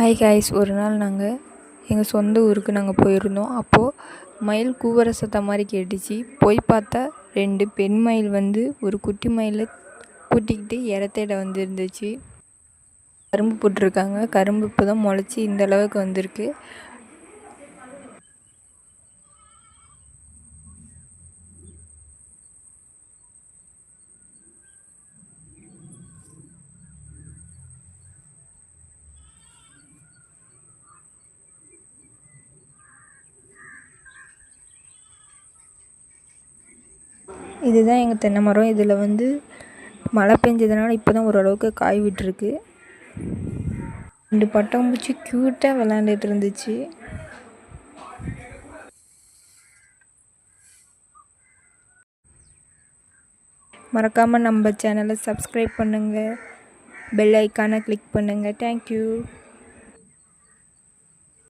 Hi guys ஒரு நாள் நாங்கள் எங்கள் சொந்த ஊருக்கு நாங்கள் போயிருந்தோம். அப்போது மயில் கூவர சத்தம் மாதிரி கேட்டுச்சு. போய் பார்த்தா ரெண்டு பெண் மயில் வந்து ஒரு குட்டி மயிலை கூட்டிக்கிட்டு இறத்தேட வந்துருந்துச்சு. கரும்பு போட்டிருக்காங்க. கரும்பு இப்போ தான் முளைச்சி இந்த அளவுக்கு வந்திருக்கு. இதுதான் எங்கள் தென்னை மரம் இதில் வந்து மழை பெஞ்சதுனால இப்போ தான் ஓரளவுக்கு காய் விட்டுருக்கு. ரெண்டு பட்டாம்பூச்சி க்யூட்டாக விளாண்டுட்டு இருந்துச்சு. மறக்காமல் நம்ம சேனலை சப்ஸ்கிரைப் பண்ணுங்கள் பெல் ஐக்கானை கிளிக் பண்ணுங்கள் தேங்க்யூ